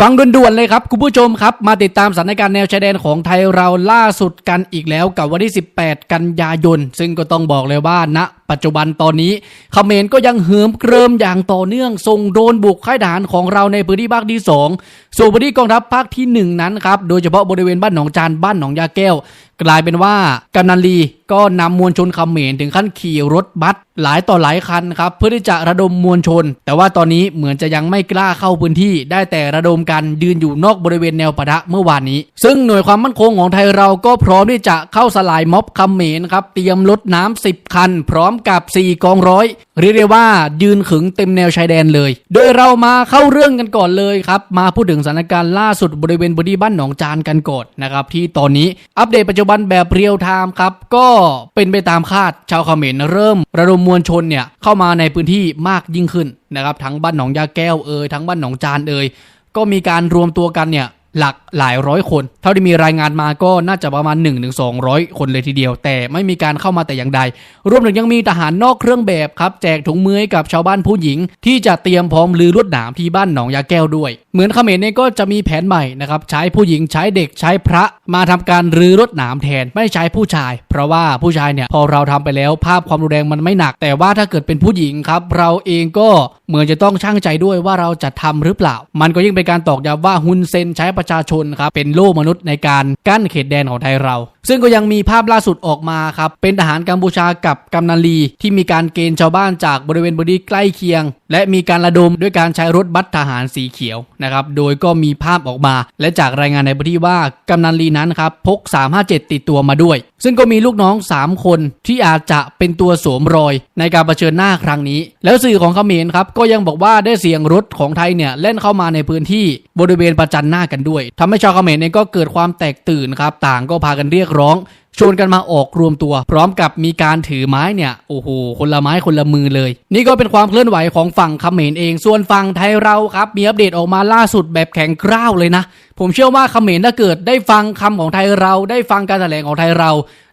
ฟังด่วนๆเลยครับ คุณผู้ชมครับ มาติดตามสถานการณ์แนวชายแดนของไทยเราล่าสุดกันอีกแล้วกับวันที่ 18 กันยายน ซึ่งก็ต้องบอกเลยว่าณปัจจุบันตอนนี้เขมรก็ยังเหิมเกริมอย่างต่อเนื่องส่งโดนบุกค่ายทหารของเราในพื้นที่ภาคที่ 2สู่พื้นที่กองทัพภาคที่ 1 นั้นครับโดยเฉพาะบริเวณบ้านหนองจานบ้านหนองยาแก้ว กลายเป็นว่ากำนันลีก็นำมวลชนเขมรถึงขั้นขี่รถบัสหลายต่อหลายคันครับเพื่อที่จะระดมมวลชน แต่ว่าตอนนี้เหมือนจะยังไม่กล้าเข้าพื้นที่ ได้แต่ระดมกันยืนอยู่นอกบริเวณแนวปะทะเมื่อวานนี้ ซึ่งหน่วยความมั่นคงของไทยเราก็พร้อมที่จะเข้าสลายม็อบเขมรครับเตรียมรถน้ำ10 คัน พร้อมกับ 4 กองร้อย เรียกได้ว่ายืนขึงเต็มแนวชายแดนเลย โดยเรามาเข้าเรื่องกันก่อนเลยครับ มาพูดถึงสถานการณ์ล่าสุดบริเวณบดีบ้านหนองจานกันก่อนนะครับ ที่ตอนนี้อัปเดตปัจจุบันแบบเรียลไทม์ครับ ก็เป็นไปตามคาดชาวเขมรเริ่มระดมมวลชนเนี่ยเข้ามาในพื้นที่มากยิ่งขึ้นนะครับทั้งบ้านหนองยาแก้วเอ่ยทั้งบ้านหนองจานเอ่ยก็มีการรวมตัวกันเนี่ย หลักหลายร้อยคน เท่าที่มีรายงานมาก็น่าจะประมาณ1-200ถึง200คนเลยทีเดียว แต่ไม่มีการเข้ามาแต่อย่างใด รวมถึงยังมีทหารนอกเครื่องแบบครับ แจกถุงมือให้กับชาวบ้านผู้หญิง ที่จะเตรียมพร้อมลือลวดหนามที่บ้านหนองยาแก้วด้วย เหมือนเขมรเนี่ยก็จะมีแผนใหม่นะครับใช้ผู้หญิงใช้เด็กใช้พระมาทำการรื้อรถหนามแทนไม่ใช้ผู้ชาย เพราะว่าผู้ชายเนี่ยพอเราทำไปแล้วภาพความรุนแรงมันไม่หนัก แต่ว่าถ้าเกิดเป็นผู้หญิงครับเราเองก็เหมือนจะต้องช่างใจด้วยว่าเราจะทำหรือเปล่า มันก็ยิ่งเป็นการตอกย้ำว่าฮุนเซนใช้ประชาชนครับเป็นโล่มนุษย์ในการกั้นเขตแดนของไทยเรา ซึ่งก็ยังมีภาพล่าสุดออกมาครับเป็นทหารกัมพูชากับกำนันลี ที่มีการเกณฑ์ชาวบ้านจากบริเวณบริใกล้เคียง และมีการระดมด้วยการใช้รถบัสทหารสีเขียวนะครับโดยก็มีภาพออกมา และจากรายงานในพื้นที่ว่ากำนันลีนั้นครับพก 357 ติดตัวมาด้วย ซึ่งก็มีลูกน้อง 3 คนที่อาจจะเป็นตัวสวมรอยในการเผชิญหน้าครั้งนี้ แล้วสื่อของเขมรครับก็ยังบอกว่าได้เสียงรถของไทยเนี่ยเล่นเข้ามาในพื้นที่บริเวณประจันหน้ากันด้วยทำให้ชาวเขมรเองก็เกิดความแตกตื่นครับต่างก็พากันเรียกร้องชวนกันมาออกรวมตัว พร้อมกับมีการถือไม้เนี่ยโอ้โหคนละไม้คนละมือเลย นี่ก็เป็นความเคลื่อนไหวของฝั่งเขมรเอง ส่วนฝั่งไทยเราครับมีอัปเดตออกมาล่าสุดแบบแข็งกร้าวเลยนะ ผมเชื่อว่าเขมรถ้าเกิดได้ฟังคำของไทยเรา ได้ฟังการแถลงของไทยเรา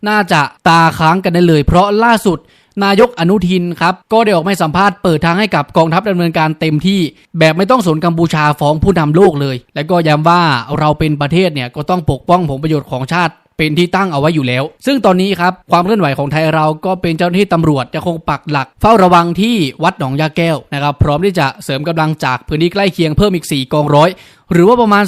น่าจะตาค้างกันได้เลย เพราะล่าสุด นายกอนุทินครับก็ได้ออกมาให้สัมภาษณ์เปิดทางให้กับกองทัพดำเนินการเต็มที่ แบบไม่ต้องสนกัมพูชาฟ้องผู้นำโลกเลย และก็ย้ำว่าเราเป็นประเทศเนี่ยก็ต้องปกป้องผลประโยชน์ของชาติเป็นที่ตั้งเอาไว้อยู่แล้ว ซึ่งตอนนี้ครับ ความเคลื่อนไหวของไทยเราก็เป็นเจ้าหน้าที่ตำรวจจะคงปักหลัก เฝ้าระวังที่วัดหนองยาแก้วนะครับ พร้อมที่จะเสริมกำลังจากพื้นที่ใกล้เคียงเพิ่มอีก 4 กองร้อย หรือว่าประมาณ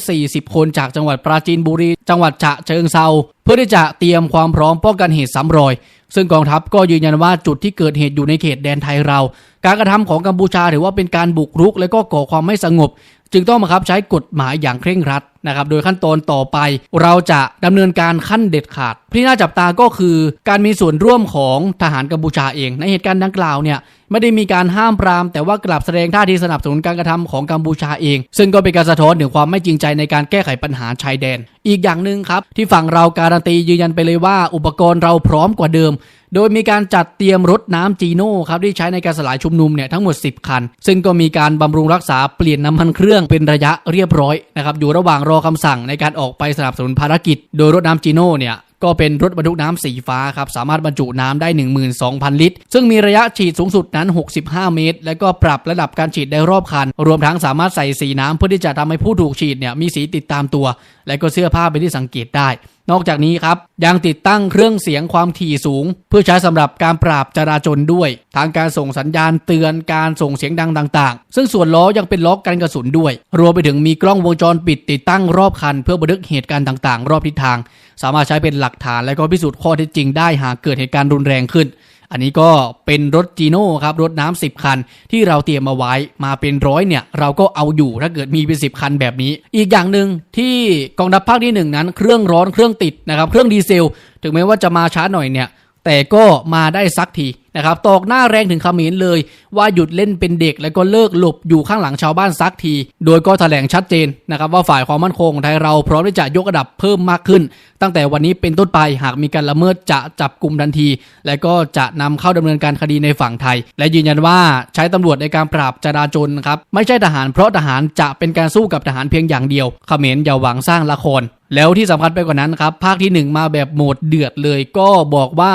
340 คนจากจังหวัดปราจีนบุรี จังหวัดฉะเชิงเซาเพื่อที่จะเตรียมความพร้อมป้องกันเหตุซ้ำรอย ซึ่งกองทัพก็ยืนยันว่าจุดที่เกิดเหตุอยู่ในเขตแดนไทยเรา การกระทำของกัมพูชาถือว่าเป็นการบุกรุก และก็ก่อความไม่สงบ จึงต้องบังคับใช้กฎหมายอย่างเคร่งครัดนะครับโดยขั้นตอนต่อไป เราจะดำเนินการขั้นเด็ดขาดที่น่าจับตาก็คือการมีส่วนร่วมของทหารกัมพูชาเอง ในเหตุการณ์ดังกล่าวเนี่ยไม่ได้มีการห้ามปราม แต่ว่ากลับแสดงท่าทีสนับสนุนการกระทำของกัมพูชาเอง ซึ่งก็เป็นการสะท้อนถึงความไม่จริงใจในการแก้ไขปัญหาชายแดน อีกอย่างหนึ่งครับที่ฝั่งเราการันตียืนยันไปเลยว่า อุปกรณ์เราพร้อมกว่าเดิม โดยมีการจัดเตรียมรถน้ำจีโน่ครับที่ใช้ในการสลายชุมนุมเนี่ยทั้งหมด 10 คัน ซึ่งก็มีการบำรุงรักษาเปลี่ยนน้ำมันเครื่องเป็นระยะเรียบร้อยนะครับอยู่ระหว่างรอคำสั่งในการออกไปสนับสนุนภารกิจ โดยรถน้ำจีโน่เนี่ยก็เป็นรถบรรทุกน้ำสีฟ้าครับ สามารถบรรจุน้ำได้ 12,000 ลิตร ซึ่งมีระยะฉีดสูงสุดนั้น 65 เมตร และก็ปรับระดับการฉีดได้รอบคัน รวมทั้งสามารถใส่สีน้ำเพื่อที่จะทำให้ผู้ถูกฉีดเนี่ยมีสีติดตามตัว และก็เสื้อผ้าเป็นที่สังเกตได้ นอกจากนี้ครับยังติดตั้งเครื่องเสียงความถี่สูง เพื่อใช้สำหรับการปราบจราจรด้วย ทางการส่งสัญญาณเตือนการส่งเสียงดังต่างๆ ซึ่งส่วนล้อยังเป็นล้อกันกระสุนด้วย รวมไปถึงมีกล้องวงจรปิดติดตั้งรอบคัน เพื่อบันทึกเหตุการณ์ต่างๆ รอบทิศทาง สามารถใช้เป็นหลักฐานและก็พิสูจน์ข้อเท็จจริงได้หากเกิดเหตุการณ์รุนแรงขึ้น อันนี้ก็เป็นรถจีโน่ครับรถน้ำสิบคัน ที่เราเตรียมมาไว้มาเป็นร้อยเนี่ยเราก็เอาอยู่ถ้าเกิดมีเป็นสิบคันแบบนี้ อีกอย่างหนึ่งที่กองทัพภาคที่หนึ่งนั้น เครื่องร้อนเครื่องติดนะครับเครื่องดีเซล ถึงแม้ว่าจะมาช้าหน่อยเนี่ยแต่ก็มาได้สักที นะครับตอกหน้าแรงถึงขมรเลย ว่าหยุดเล่นเป็นเด็กแล้วก็เลิกหลบอยู่ข้างหลังชาวบ้านสักที โดยก็แถลงชัดเจนนะครับว่าฝ่ายความมั่นคงของไทยเราพร้อมที่จะยกระดับเพิ่มมากขึ้น ตั้งแต่วันนี้เป็นต้นไปหากมีการละเมิดจะจับกลุ่มทันที และก็จะนำเข้าดำเนินการคดีในฝั่งไทย และยืนยันว่าใช้ตำรวจในการปราบจราจรครับไม่ใช่ทหารเพราะทหารจะเป็นการสู้กับทหารเพียงอย่างเดียวเขมรอย่าหวังสร้างละครแล้วที่สำคัญไปกว่านั้นครับ ภาคที่หนึ่งมาแบบโหมดเดือดเลยก็บอกว่า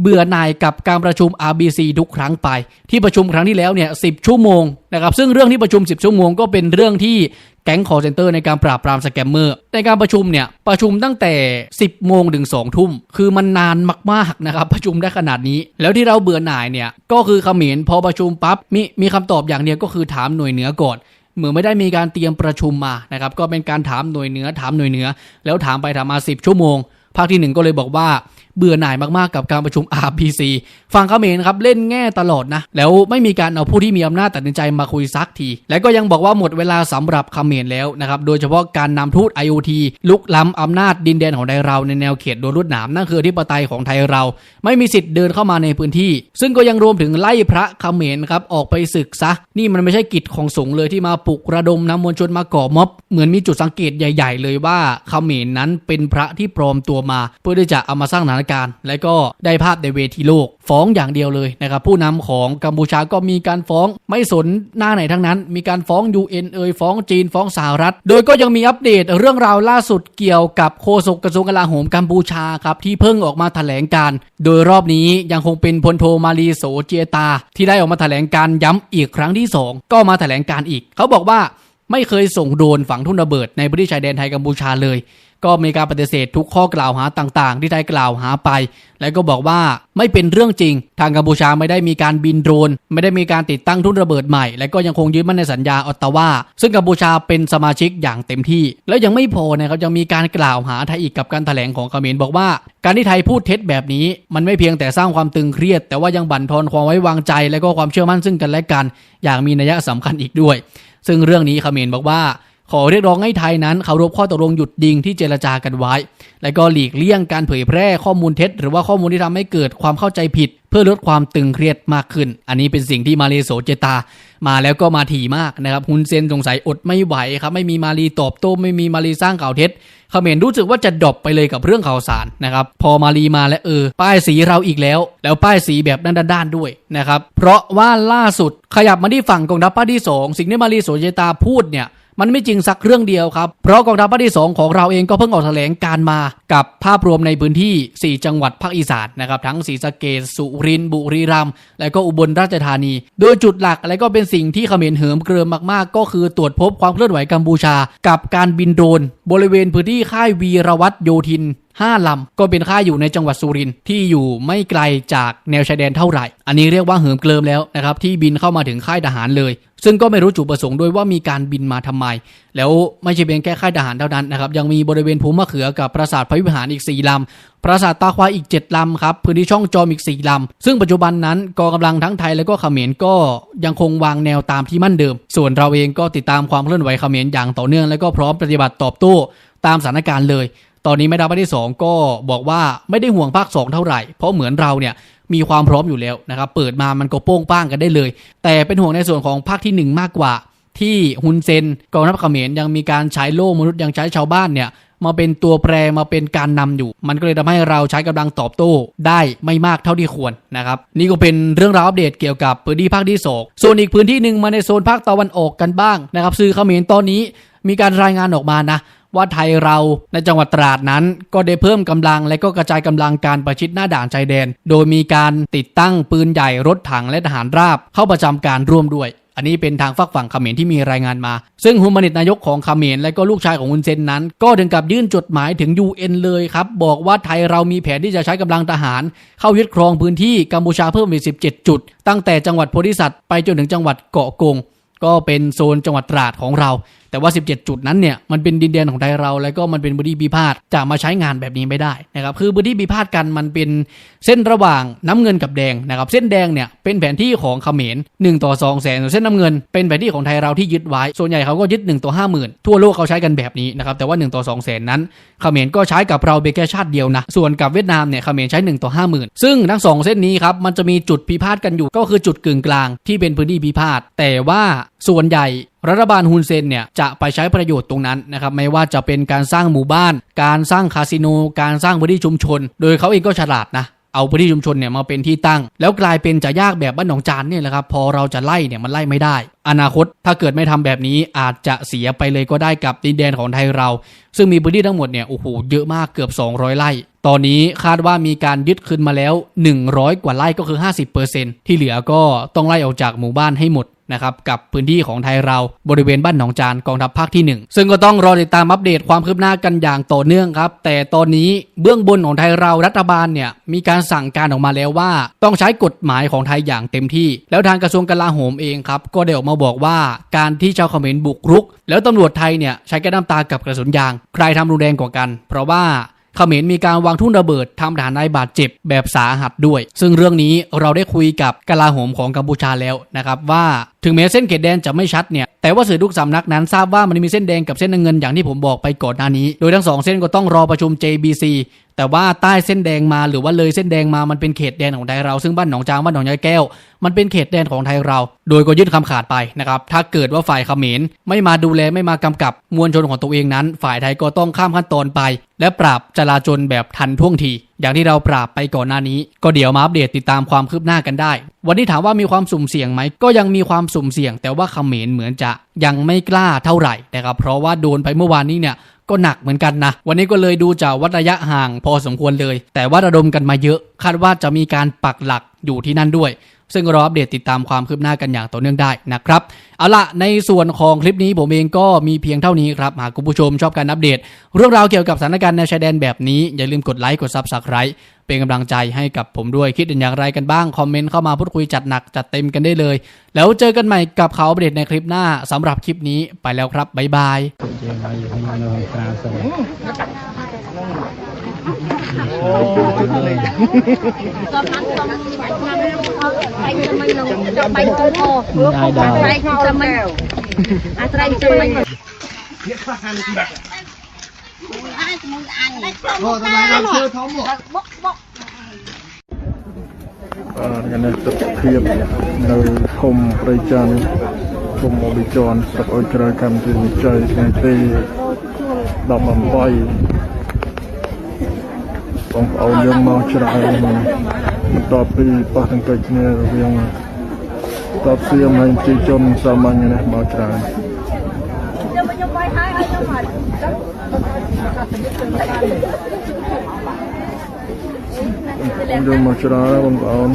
เบื่อหน่ายกับการประชุม RBC ทุกครั้งไป ที่ประชุมครั้งที่แล้วเนี่ย10ชั่วโมงนะครับซึ่งเรื่องที่ประชุม 10 ชั่วโมงก็เป็นเรื่องที่แก๊งคอร์เซนเตอร์ในการปราบปรามสแกมเมอร์ ในการประชุมเนี่ย ประชุมตั้งแต่ 10 โมงถึง 2 ทุ่ม คือมันนานมากๆนะครับ ประชุมได้ขนาดนี้ แล้วที่เราเบื่อหน่ายเนี่ย ก็คือเขมรพอประชุมปั๊บมีมีคำตอบอย่างเดียวก็คือถามหน่วยเหนือก่อน เหมือนไม่ได้มีการเตรียมประชุมมานะครับก็เป็นการถามหน่วยเหนือถามหน่วยเหนือ แล้วถามไปถามมา 10 ชั่วโมงภาคที่หนึ่งก็เลยบอกว่า เบื่อหน่ายมากๆกับการประชุม RPC ฝั่งเขมรครับเล่นแง่ตลอดนะ แล้วไม่มีการเอาผู้ที่มีอำนาจตัดสินใจมาคุยซักที และก็ยังบอกว่าหมดเวลาสำหรับเขมรแล้วนะครับโดยเฉพาะการนำทูต IoT ลุกล้ำอำนาจดินแดนของไทยเราในแนวเขตโดนลวดหนามนั่นคือที่ปไตยของไทยเรา ไม่มีสิทธิ์เดินเข้ามาในพื้นที่ ซึ่งก็ยังรวมถึงไล่พระเขมรครับออกไปศึกซะนี่มันไม่ใช่กิจของสงฆ์เลยที่มาปลุกระดมนำมวลชนมาก่อม็อบเหมือนมีจุดสังเกตใหญ่ ๆ เลยว่าเขมรนั้นเป็นพระที่ปลอมตัวมา เพื่อที่จะเอามาสร้างสถานการ และก็ได้ภาพในเวทีโลก ฟ้องอย่างเดียวเลยนะครับผู้นำของกัมพูชาก็มีการฟ้องไม่สนหน้าไหนทั้งนั้น มีการฟ้อง UN เอ่ยฟ้องจีนฟ้องสหรัฐ โดยก็ยังมีอัปเดตเรื่องราวล่าสุดเกี่ยวกับโฆษกกระทรวงกลาโหมกัมพูชาครับที่เพิ่งออกมาแถลงการ โดยรอบนี้ยังคงเป็นพลโทมาลีโสเจตา ที่ได้ออกมาแถลงการย้ำอีกครั้งที่ 2 ก็มาแถลงการอีก เขาบอกว่า ไม่เคยส่งโดรนฝังทุ่นระเบิดในพื้นที่ชายแดนไทยกัมพูชาเลย ก็มีการปฏิเสธทุกข้อกล่าวหาต่างๆ ที่ไทยกล่าวหาไป และก็บอกว่าไม่เป็นเรื่องจริง ทางกัมพูชาไม่ได้มีการบินโดรน ไม่ได้มีการติดตั้งทุ่นระเบิดใหม่ และก็ยังคงยึดมั่นในสัญญาออตตาวาซึ่งกัมพูชาเป็นสมาชิกอย่างเต็มที่ แล้วยังไม่พอนะครับยังมีการกล่าวหาไทยอีกกับการแถลงของเขมรบอกว่า การที่ไทยพูดเท็จแบบนี้ มันไม่เพียงแต่สร้างความตึงเครียด แต่ว่ายังบั่นทอนความไว้วางใจ และก็ความเชื่อมั่นซึ่งกันและกัน อย่างมีนัยสำคัญอีกด้วย ซึ่งเรื่องนี้เขมรบอกว่า ขอเรียกร้องให้ไทยนั้นเคารพข้อตกลงหยุดยิงที่เจรจากันไว้ และก็หลีกเลี่ยงการเผยแพร่ข้อมูลเท็จ หรือว่าข้อมูลที่ทำให้เกิดความเข้าใจผิด เพื่อลดความตึงเครียดมากขึ้น อันนี้เป็นสิ่งที่มาเลโซเจตา มาแล้วก็มาถี่มากนะครับฮุนเซนสงสัยอดไม่ไหวครับไม่มีมาลีตอบโต้ไม่มีมาลีสร้างข่าวเท็จเขมรรู้สึกว่าจะดรอปไปเลยกับเรื่องข่าวสารนะครับพอมาลีมาแล้วเออ ป้ายสีเราอีกแล้ว แล้วป้ายสีแบบด้านๆด้วยนะครับเพราะว่าล่าสุดขยับมาที่ฝั่งกองทัพภาคที่สองสิ่งที่มาลีโสเจตาพูดเนี่ย มันไม่จริงสักเรื่องเดียวครับ เพราะกองทัพภาคที่ 2 ของเราเองก็เพิ่งออกแถลงการมากับภาพรวมในพื้นที่ 4 จังหวัดภาคอีสานนะครับทั้งศรีสะเกษสุรินทร์บุรีรัมย์และก็อุบลราชธานี โดยจุดหลักและก็เป็นสิ่งที่เขมรเหิมเกริมมากๆ ก็คือตรวจพบความเคลื่อนไหวกัมพูชา กับการบินโดรนบริเวณพื้นที่ค่ายวีรวัตโยธิน 5ลำก็เป็นค่ายอยู่ในจังหวัดสุรินทร์ที่อยู่ไม่ไกลจากแนวชายแดนเท่าไหร่ อันนี้เรียกว่าเหิมเกลิมแล้วนะครับที่บินเข้ามาถึงค่ายทหารเลย ซึ่งก็ไม่รู้จุดประสงค์ด้วยว่ามีการบินมาทำไม แล้วไม่ใช่เพียงแค่ค่ายทหารเท่านั้นนะครับยังมีบริเวณภูมะเขือกับปราสาทพระวิหารอีก 4ลำปราสาทตาควายอีก 7ลำครับพื้นที่ช่องจอมอีก 4ลำซึ่งปัจจุบันนั้นกองกำลังทั้งไทยและก็เขมรก็ยังคงวางแนวตามที่มั่นเดิม ส่วนเราเองก็ติดตามความเคลื่อนไหวเขมรอย่างต่อเนื่องและก็พร้อมปฏิบัติตอบโต้ตามสถานการณ์เลย ตอนนี้แม่ดาวภาคที่ 2 ก็บอกว่าไม่ได้ห่วงภาค 2 เท่าไหร่ เพราะเหมือนเราเนี่ยมีความพร้อมอยู่แล้วนะครับเปิดมามันก็โป้งป้างกันได้เลย แต่เป็นห่วงในส่วนของภาคที่ 1 มากกว่า ที่ฮุนเซนกองทัพเขมรยังมีการใช้โล่มนุษย์ยังใช้ชาวบ้านเนี่ยมาเป็นตัวแปรมาเป็นการนำอยู่ มันก็เลยทำให้เราใช้กำลังตอบโต้ได้ไม่มากเท่าที่ควรนะครับ นี่ก็เป็นเรื่องราวอัปเดตเกี่ยวกับพื้นที่ภาคที่สองส่วนอีกพื้นที่หนึ่งมาในโซนภาคตะวันออกกันบ้างนะครับสื่อเขมรตอนนี้มีการรายงานออกมานะ ว่าไทยเราในจังหวัดตราดนั้น ก็ได้เพิ่มกำลังและก็กระจายกำลังการประชิดหน้าด่านชายแดน โดยมีการติดตั้งปืนใหญ่รถถังและทหารราบเข้าประจำการร่วมด้วย อันนี้เป็นทางฝักฝั่งเขมรที่มีรายงานมา ซึ่งฮุมานิตนายกของเขมรและก็ลูกชายของฮุนเซนนั้น ก็ถึงกับยื่นจดหมายถึง UN เลยครับ บอกว่าไทยเรามีแผนที่จะใช้กำลังทหาร เข้ายึดครองพื้นที่กัมพูชาเพิ่มอีก17 จุด ตั้งแต่จังหวัดโพธิสัตว์ไปจนถึงจังหวัดเกาะกงก็เป็นโซนจังหวัดตราดของเรา แต่ว่า 17 จุดนั้นเนี่ยมันเป็นดินแดนของไทยเรา แล้วก็มันเป็นพื้นที่พิพาทจะมาใช้งานแบบนี้ไม่ได้นะครับคือพื้นที่พิพาทกันมันเป็นเส้นระหว่างน้ำเงินกับแดงนะครับเส้นแดงเนี่ยเป็นแผนที่ของเขมร1ต่อ2แสนส่วนเส้นน้ำเงิน เป็นแผนที่ของไทยเราที่ยึดไว้ส่วนใหญ่เขาก็ยึด1ต่อ5 0,000 ทั่วโลกเขาใช้กันแบบนี้นะครับแต่ว่า1ต่อ2แสนนั้นเขมรก็ใช้กับเราเบแค่ชาติเดียวนะส่วนกับเวียดนามเนี่ยเขมรใช้1ต่อ5 0,000 ซึ่งทั้งสองเส้นนี้ครับมันจะมีจุดพิพาทกันอยู่ก็คือจุดกึ่งกลางที่เป็นพื้นที่พิพาทแต่ว่าส่วนใหญ่รัฐบาลฮุนเซนเนี่ยจะไปใช้ประโยชน์ตรงนั้นนะครับไม่ว่าจะเป็นการสร้างหมู่บ้าน การสร้างคาสิโน การสร้างพื้นที่ชุมชน โดยเขาเองก็ฉลาดนะเอาพื้นที่ชุมชนเนี่ยมาเป็นที่ตั้ง แล้วกลายเป็นจะยากแบบบ้านหนองจานเนี่ยแหละครับพอเราจะไล่เนี่ยมันไล่ไม่ได้ อนาคตถ้าเกิดไม่ทำแบบนี้อาจจะเสียไปเลยก็ได้กับดินแดนของไทยเรา ซึ่งมีพื้นที่ทั้งหมดเนี่ยโอ้โหเยอะมากเกือบ 200 ไร่ ตอนนี้คาดว่ามีการยึดคืนมาแล้ว 100 กว่าไร่ก็คือ 50%ที่เหลือก็ต้องไล่ออกจากหมู่บ้านให้หมด นะครับกับพื้นที่ของไทยเราบริเวณบ้านหนองจานกองทัพภาคที่ 1 ซึ่งก็ต้องรอติดตามอัปเดตความคืบหน้ากันอย่างต่อเนื่องครับ แต่ตอนนี้เบื้องบนของไทยเรารัฐบาลเนี่ยมีการสั่งการออกมาแล้วว่า ต้องใช้กฎหมายของไทยอย่างเต็มที่ แล้วทางกระทรวงกลาโหมเองครับก็ได้ออกมาบอกว่าการที่ชาวเขมรบุกรุก แล้วตำรวจไทยเนี่ยใช้แก๊สน้ำตากับกระสุนยาง ใครทำรุนแรงกว่ากัน เพราะว่าเขมรมีการวางทุ่นระเบิดทำทหารนายบาดเจ็บแบบสาหัสด้วย ซึ่งเรื่องนี้เราได้คุยกับกลาโหมของกัมพูชาแล้วนะครับว่าถึงแม้เส้นเขตแดนจะไม่ชัดเนี่ย แต่ว่าสื่อทุกสำนักนั้นทราบว่ามันมีเส้นแดงกับเส้นเงินอย่างที่ผมบอกไปก่อนหน้านี้ โดยทั้งสองเส้นก็ต้องรอประชุม JBC แต่ว่าใต้เส้นแดงมาหรือว่าเลยเส้นแดงมามันเป็นเขตแดนของไทยเรา ซึ่งบ้านหนองจางบ้านหนองยายแก้ว มันเป็นเขตแดนของไทยเรา โดยก็ยื่นคำขาดไปนะครับถ้าเกิดว่าฝ่ายเขมรไม่มาดูแลไม่มากำกับมวลชนของตัวเองนั้น ฝ่ายไทยก็ต้องข้ามขั้นตอนไป และปราบจลาจลแบบทันท่วงที อย่างที่เราปราบไปก่อนหน้านี้ ก็เดี๋ยวมาอัปเดตติดตามความคืบหน้ากันได้ วันนี้ถามว่ามีความสุ่มเสี่ยงไหม ก็ยังมีความสุ่มเสี่ยง แต่ว่าเขมรเหมือนจะยังไม่กล้าเท่าไหร่นะครับเพราะว่าโดนไปเมื่อวานนี้เนี่ยก็หนักเหมือนกันนะ วันนี้ก็เลยดูจากวัดระยะห่างพอสมควรเลย แต่ว่าระดมกันมาเยอะ คาดว่าจะมีการปักหลักอยู่ที่นั่นด้วย ซึ่งรออัปเดตติดตามความคืบหน้ากันอย่างต่อเนื่องได้นะครับ เอาละในส่วนของคลิปนี้ผมเองก็มีเพียงเท่านี้ครับ หากคุณผู้ชมชอบการอัปเดต เรื่องราวเกี่ยวกับสถานการณ์ในชายแดนแบบนี้ อย่าลืมกดไลค์กดซับสไคร b e เป็นกำลังใจให้กับผมด้วยคิดเห็นอย่างไรกันบ้าง คอมเมนต์เข้ามาพูดคุยจัดหนักจัดเต็มกันได้เลย แล้วเจอกันใหม่กับข่าวอัปเดตในคลิปหน้าสำหรับคลิปนี้ไปแล้วครับบ๊ายบาย អូយលេងសំខាន់សំបាច់ណាស់បាយទៅមិញនឹងបាយទៅហោបាយទៅមិញអាស្រ័យទៅមិញវាខ្លះហានទីបាក់មួយអាយមួយអាយអូតើឡើងធ្វើធំមកបុកបុកបាទនេះទឹកភាពនៅភូមិព្រៃច័ន្ទភូមិមកវិជន់ស្រុកអុយក្រោយកម្មវិធីវិជ័យថ្ងៃទី18 បងប្អូនយើងមកច្រើនបន្ទាប់ពីប៉ះទង្គិចគ្នារវាងតបសៀមហើយប្រជាជនសាមញ្ញនេះមកច្រើនយើងមកច្រើនបងប្អូន